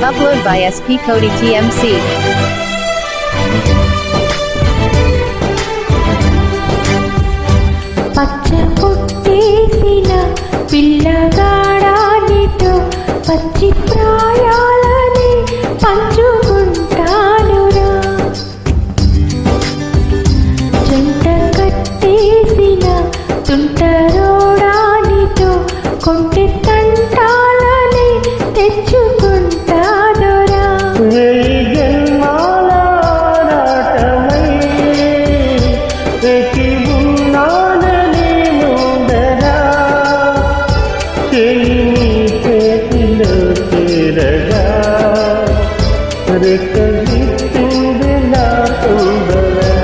Upload by SP Cody TMC. పచ్చ పుట్టేసిన పిల్లగాడానితో పచ్చి ప్రాయాల కొంటె తంటాలని తెచ్చుకుంటాదోరా వెయ్యి జన్మాల ఆరాటమై ఎక్కి ఉన్నానని ముందరా చెయ్యి నీ చేతిలో చేరగా రెక్కగిస్తుంది నా సుందరా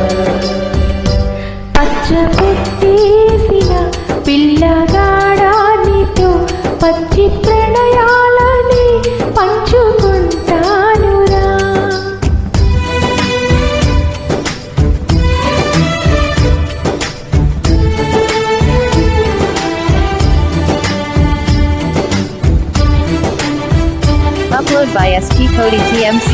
పచ్చ పుట్టేసిన పచ్చి ప్రణయాలని పంచుకుంటానురా Upload by SP Cody TMC.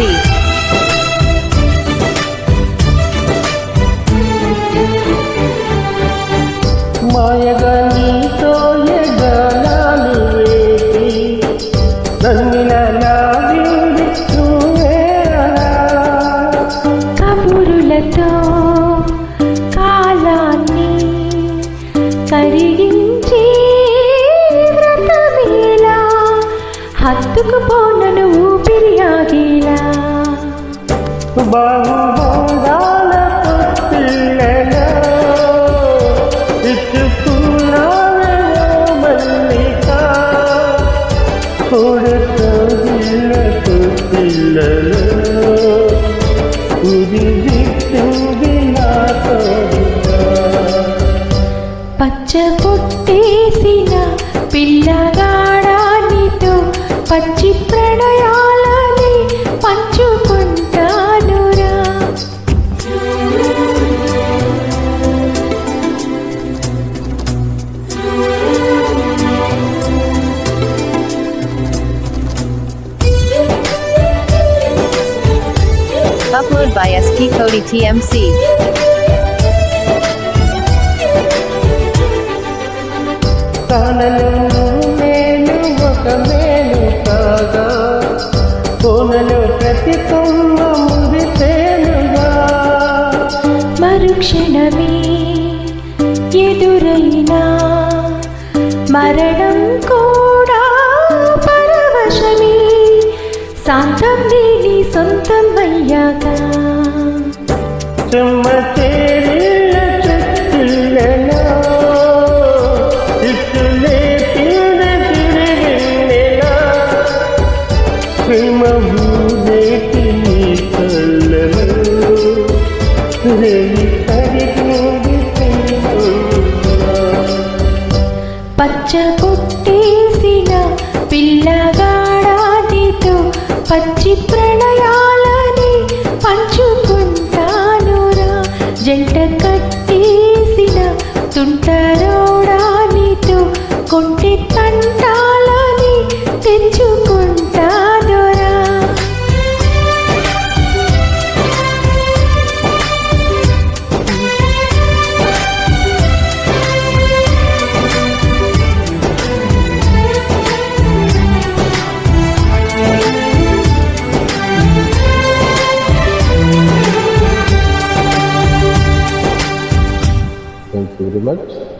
హత్తుకు పోనను ఊపిరి ఆగేలా బాహుబంధాల పుట్టిళ్ళలో ఇచ్చుకున్నావో మల్లిక. కొడుకోగిళ్ళ పుట్టిళ్ళలో ఇది దిక్కుంది నా తోడుగా పచ్చ పుట్టేసిన పిల్లగాడానితో పచ్చి ప్రణయాలని పంచుకుంటానురా Upload by SP Cody TMC. తనను నేను ఒక మేలు కాగా కొనలు ప్రతి కొమ్మ మురిసేనుగా మరుక్షణమే ఎదురైనా మరణం కూడా పరవశమే. శాంతం లేని సొంతం అయ్యాక పచ్చి ప్రణయాలని పంచుకుంటానురా. జంట కట్టేసిన తుంటరోడా blood